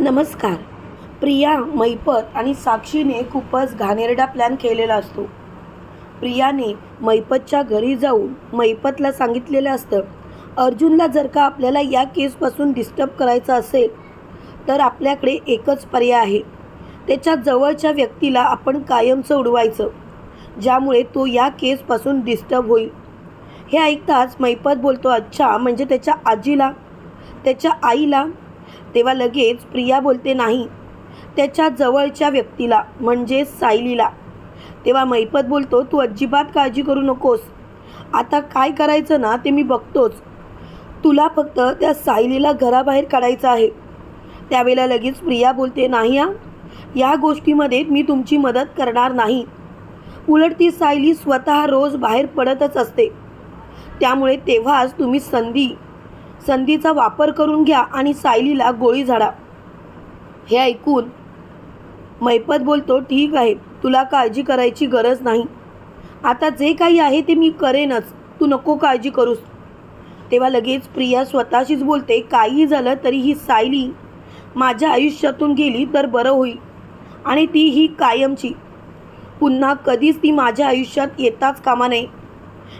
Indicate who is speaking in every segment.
Speaker 1: नमस्कार. प्रिया मैपत आणि साक्षीने खूपच घाणेरडा प्लॅन केलेला असतो. प्रियाने मैपतच्या घरी जाऊन मैपतला सांगितलेलं असतं अर्जुनला जर का आपल्याला या केसपासून डिस्टर्ब करायचं असेल तर आपल्याकडे एकच पर्याय आहे. त्याच्या जवळच्या व्यक्तीला आपण कायमचं उडवायचं ज्यामुळे तो या केसपासून डिस्टर्ब होईल. हे ऐकताच मैपत बोलतो अच्छा म्हणजे त्याच्या आजीला त्याच्या आईला तेव्हा लगेच प्रिया बोलते नाही. त्याच्या जवळच्या व्यक्तीला म्हणजे सायलीला. तेव्हा मैपत बोलतो तू अजिबात काळजी करू नकोस. आता काय करायचं ना ते मी बघतोच. तुला फक्त त्या सायलीला घराबाहेर काढायचं आहे. त्यावेळेला लगेच प्रिया बोलते नाही हा या गोष्टीमध्ये मी तुमची मदत करणार नाही. उलट ती सायली स्वतः रोज बाहेर पडतच असते. त्यामुळे तेव्हाच तुम्ही संधी संधीचा वापर करून घ्या आणि सायलीला गोळी झाडा. हे ऐकून मैपत बोलतो ठीक आहे तुला काळजी करायची गरज नाही. आता जे काही आहे ते मी करेनच. तू नको काळजी करूस. तेव्हा लगेच प्रिया स्वतःशीच बोलते काही झालं तरी ही सायली माझ्या आयुष्यातून गेली तर बरं होईल. आणि ती ही कायमची. पुन्हा कधीच ती माझ्या आयुष्यात येताच कामा नये.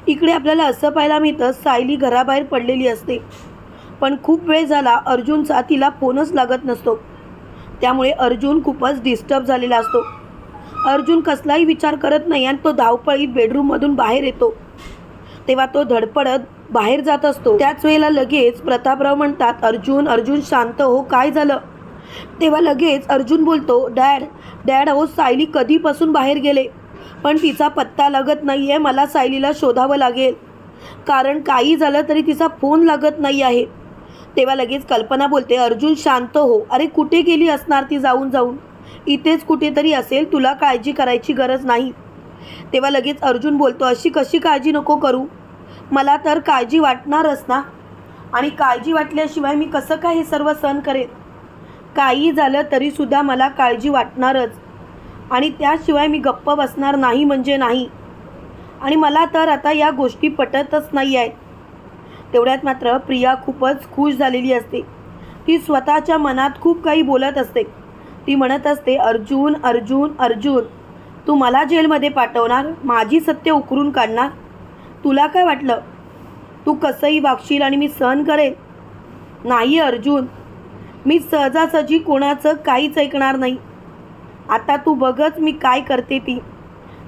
Speaker 1: इकडे आपल्याला असं पाहायला मिळतं सायली घराबाहेर पडलेली असते. पण खूप वेळ झाला अर्जुनचा तिला फोनच लागत नसतो. त्यामुळे अर्जुन खूपच डिस्टर्ब झालेला असतो. अर्जुन कसलाही विचार करत नाही आणि तो धावपळीत बेडरूममधून बाहेर येतो. तेव्हा तो धडपडत बाहेर जात असतो. त्याच वेळेला लगेच प्रतापराव म्हणतात अर्जुन अर्जुन शांत हो काय झालं? तेव्हा लगेच अर्जुन बोलतो डॅड डॅड हो सायली कधीपासून बाहेर गेले? पण तिचा पत्ता लागत नाही आहे मला सायलीला शोधावं लागेल. कारण काही झालं तरी तिचा फोन लागत नाही आहे. तेव्हा लगेच कल्पना बोलते अर्जुन शांत हो. अरे कुठे गेली असणार ती जाऊन जाऊन? इथेच कुठेतरी असेल तुला काळजी करायची गरज नाही. तेव्हा लगेच अर्जुन बोलतो अशी कशी काळजी नको करू? मला तर काळजी वाटणारच ना. आणि काळजी वाटल्याशिवाय मी कसं काय हे सर्व सहन करेन? काही झालं तरीसुद्धा मला काळजी वाटणारच. आणि त्याशिवाय मी गप्प बसणार नाही म्हणजे नाही. आणि मला तर आता या गोष्टी पटतच नाही आहेत. तेवढ्यात मात्र प्रिया खूपच खुश झालेली असते. ती स्वतःच्या मनात खूप काही बोलत असते. ती म्हणत असते अर्जुन अर्जुन अर्जुन तू मला जेलमध्ये पाठवणार? माझी सत्य उकरून काढणार? तुला काय वाटलं? तू कसंही वागशील आणि मी सहन करेन. नाही अर्जुन मी सहजासहजी कोणाचं काहीच ऐकणार नाही. आता तू बघच मी काय करते ती.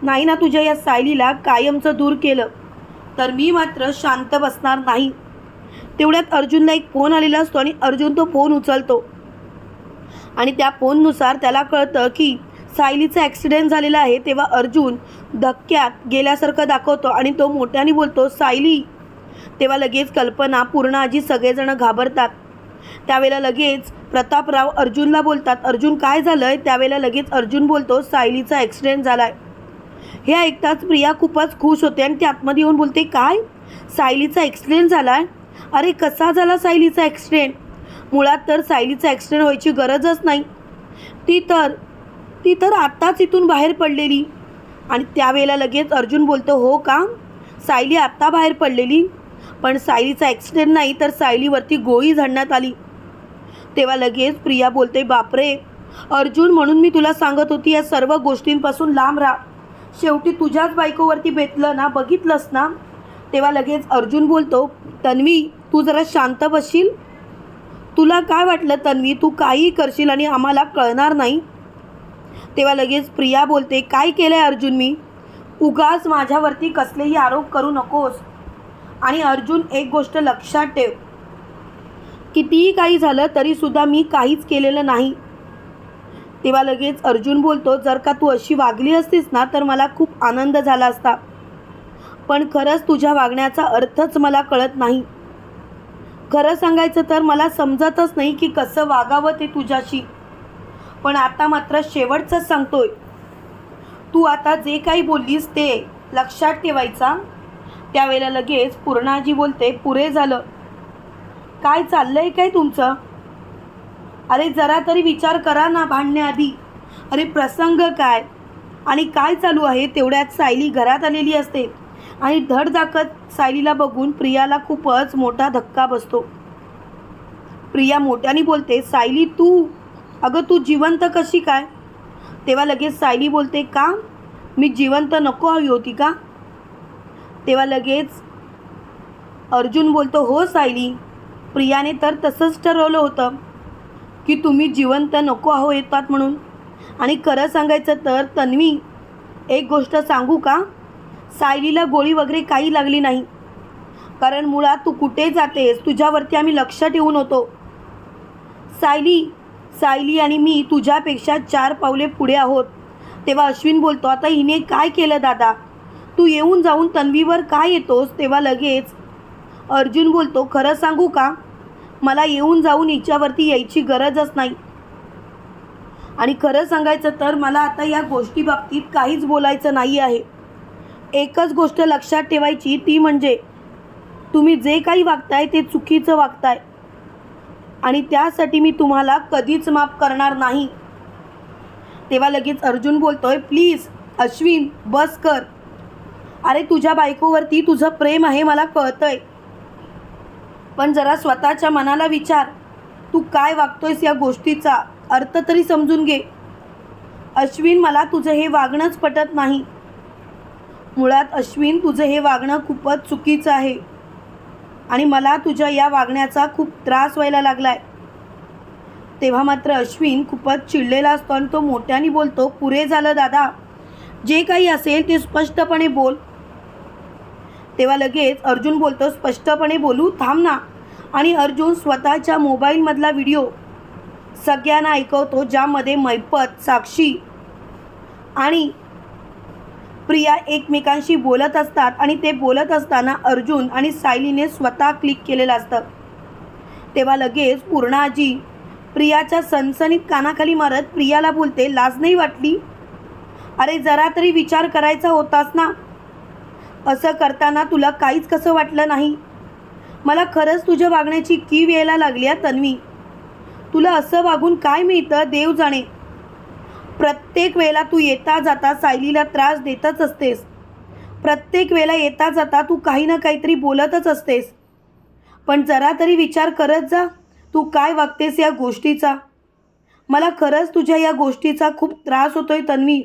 Speaker 1: नाही ना तुझ्या या सायलीला कायमचं दूर केलं. तर मी मात्र शांत बसणार नाही. तेवढ्यात अर्जुनला एक फोन आलेला असतो आणि अर्जुन तो फोन उचलतो. आणि त्या फोननुसार त्याला कळतं की सायलीचा ॲक्सिडेंट झालेला आहे तेव्हा अर्जुन धक्क्यात गेल्यासारखं दाखवतो आणि तो मोठ्याने बोलतो सायली. तेव्हा लगेच कल्पना पूर्ण आजी सगळेजण घाबरतात. त्यावेळेला लगेच प्रतापराव अर्जुनला बोलतात अर्जुन काय झालं आहे त्यावेळेला लगेच अर्जुन बोलतो सायलीचा ॲक्सिडेंट झाला आहे हे ऐकताच प्रिया खूपच खुश होते आणि ती आतमध्ये येऊन बोलते काय? सायलीचा ॲक्सिडेंट झाला आहे अरे कसा झाला सायलीचा ॲक्सिडेंट मुळात तर सायलीचा ॲक्सिडेंट व्हायची गरजच नाही. ती तर ती तर आत्ताच इथून बाहेर पडलेली. आणि त्यावेळेला लगेच अर्जुन बोलतो हो का? सायली आत्ता बाहेर पडलेली? पण सायलीचा ॲक्सिडेंट नाही तर सायलीवरती गोळी झाडण्यात आली. तेव्हा लगेच प्रिया बोलते बापरे! अर्जुन म्हणून मी तुला सांगत होती या सर्व गोष्टींपासून लांब राहा. शेवटी तुझ्याच बायकोवरती बेतलं ना बघितलंस ना? तेव्हा लगेच अर्जुन बोलतो तन्वी तू जरा शांत बसशील तुला काय वाटलं तन्वी तू काहीही करशील आणि आम्हाला कळणार नाही? तेव्हा लगेच प्रिया बोलते काय केलं आहे अर्जुन मी? उगाच माझ्यावरती कसलेही आरोप करू नकोस. आणि अर्जुन एक गोष्ट लक्षात ठेव कितीही काही झालं तरीसुद्धा मी काहीच केलेलं नाही. तेव्हा लगेच अर्जुन बोलतो जर का तू अशी वागली असतीस ना तर मला खूप आनंद झाला असता. पण खरंच तुझ्या वागण्याचा अर्थच मला कळत नाही. खरं सांगायचं तर मला समजतच नाही की कसं वागावं ते तुझ्याशी. पण आता मात्र शेवटचंच सांगतोय. तू आता जे काही बोललीस ते लक्षात ठेवायचा. त्यावेळेला लगेच पूर्णाजी बोलते पुरे झालं. काय चाललंय काय तुमचं? अरे जरा तरी विचार करा ना भांडण्याआधी. अरे प्रसंग काय? आणि काय चालू आहे? तेवढ्यात सायली घरात आलेली असते. आणि धडधाकत सायलीला बघून प्रियाला खूपच मोठा धक्का बसतो. प्रिया मोठ्याने बोलते सायली तू? अगं तू जिवंत कशी काय? तेव्हा लगेच सायली बोलते का? मी जिवंत नको हवी होती का? तेव्हा लगेच अर्जुन बोलतो हो सायली. प्रियाने तर तसंच ठरवलं होतं. की तुम्ही जिवंत नको आहो येतात म्हणून. आणि खरं सांगायचं तर तन्वी एक गोष्ट सांगू का? सायलीला गोळी वगैरे काही लागली नाही. कारण मुळात तू कुठे जातेस तुझ्यावरती आम्ही लक्ष ठेवून होतो. सायली सायली आणि मी तुझ्यापेक्षा चार पावले पुढे आहोत. तेव्हा अश्विन बोलतो आता हिने काय केलं दादा? तू येऊन जाऊन तन्वीवर काय येतोस तेव्हा लगेच. अर्जुन बोलतो खरं सांगू का? मला येऊन जाऊन हिच्यावरती यायची गरजच नाही. आणि खरं सांगायचं तर मला आता या गोष्टीबाबतीत काहीच बोलायचं नाही आहे. एकच गोष्ट लक्षात ठेवायची ती म्हणजे तुम्ही जे काही वागताय ते चुकीचं वागताय. आणि त्यासाठी मी तुम्हाला कधीच माफ करणार नाही. तेव्हा लगेच अर्जुन बोलतोय प्लीज अश्विन बस कर. अरे तुझ्या बायकोवरती तुझं प्रेम आहे मला कळतंय. पण जरा स्वतःच्या मनाला विचार. तू काय वागतोयस या गोष्टीचा अर्थ तरी समजून घे. अश्विन मला तुझं हे वागणंच पटत नाही. मुळात अश्विन तुझं हे वागणं खूपच चुकीचं आहे. आणि मला तुझ्या या वागण्याचा खूप त्रास व्हायला लागलाय. तेव्हा मात्र अश्विन खूपच चिडलेला असतो आणि तो मोठ्याने बोलतो पुरे झालं दादा. जे काही असेल ते स्पष्टपणे बोल. तेव्हा लगेच अर्जुन बोलतो स्पष्टपणे बोलू थांब ना. आणि अर्जुन स्वतःच्या मोबाईलमधला व्हिडिओ सगळ्यांना ऐकवतो ज्यामध्ये मैपत साक्षी आणि प्रिया एकमेकांशी बोलत असतात. आणि ते बोलत असताना अर्जुन आणि सायलीने स्वतः क्लिक केलेलं असतं. तेव्हा लगेच पूर्णाजी प्रियाच्या सनसनीत कानाखाली मारत प्रियाला बोलते लाज नाही वाटली? अरे जरा तरी विचार करायचा होतास ना. असं करताना तुला काहीच कसं वाटलं नाही? मला खरंच तुझ्या वागण्याची की यायला लागली आहे तन्वी. तुला असं वागून काय मिळतं देव जाणे. प्रत्येक वेळेला तू येता जाता सायलीला त्रास देतच असतेस. प्रत्येक वेळेला येता जाता तू काही ना काहीतरी बोलतच असतेस. पण जरा तरी विचार करत जा तू काय वागतेस या गोष्टीचा. मला खरंच तुझ्या या गोष्टीचा खूप त्रास होतोय तन्वी.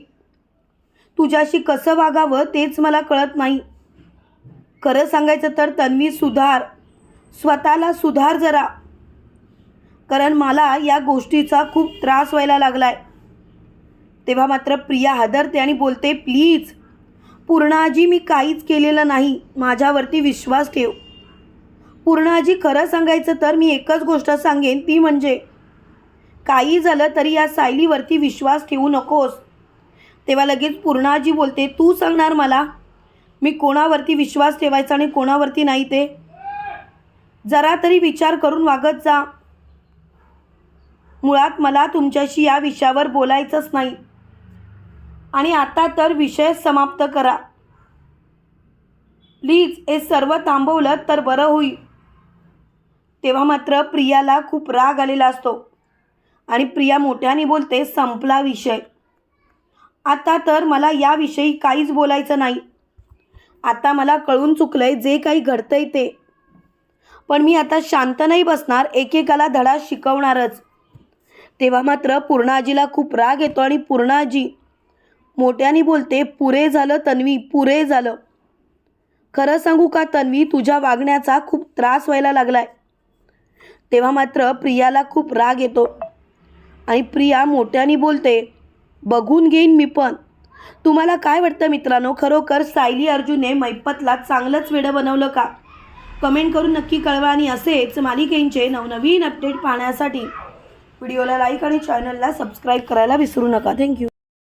Speaker 1: तुझ्याशी कसं वागावं तेच मला कळत नाही. खरं सांगायचं तर तन्वी सुधार स्वतःला सुधार जरा. कारण मला या गोष्टीचा खूप त्रास व्हायला लागलाय. तेव्हा मात्र प्रिया हादरते आणि बोलते प्लीज पूर्णाजी मी काहीच केलेलं नाही. माझ्यावरती विश्वास ठेव. पूर्णाजी खरं सांगायचं तर मी एकच गोष्ट सांगेन ती म्हणजे काही झालं तरी या सायलीवरती विश्वास ठेवू नकोस. तेव्हा लगेच पूर्णाजी बोलते तू सांगणार मला? मी कोणावरती विश्वास ठेवायचा आणि कोणावरती नाही ते? जरा तरी विचार करून वागत जा. मुळात मला तुमच्याशी या विषयावर बोलायचंच नाही. आणि आता तर विषय समाप्त करा. प्लीज हे सर्व थांबवलं तर बरं होईल. तेव्हा मात्र प्रियाला खूप राग आलेला असतो. आणि प्रिया मोठ्याने बोलते संपला विषय. आता तर मला याविषयी काहीच बोलायचं नाही. आता मला कळून चुकलंय जे काही घडतंय ते. पण मी आता शांत नाही बसणार एकेकाला धडा शिकवणारच. तेव्हा मात्र पूर्णाजीला खूप राग येतो आणि पूर्णाजी मोठ्याने बोलते पुरे झालं तन्वी पुरे झालं. खरं सांगू का तन्वी तुझ्या वागण्याचा खूप त्रास व्हायला लागलाय. तेव्हा मात्र प्रियाला खूप राग येतो. आणि प्रिया मोठ्याने बोलते बघून घेईन मी पण. तुम्हाला काय वाटतं मित्रांनो? खरोखर सायली अर्जुनने मैपतला चांगलंच वेडं बनवलं का? कमेंट करून नक्की कळवा आणि असेच मालिकेंचे नवनवीन अपडेट पाहण्यासाठी व्हिडिओला लाईक आणि चॅनलला सबस्क्राईब करायला विसरू नका. थँक्यू.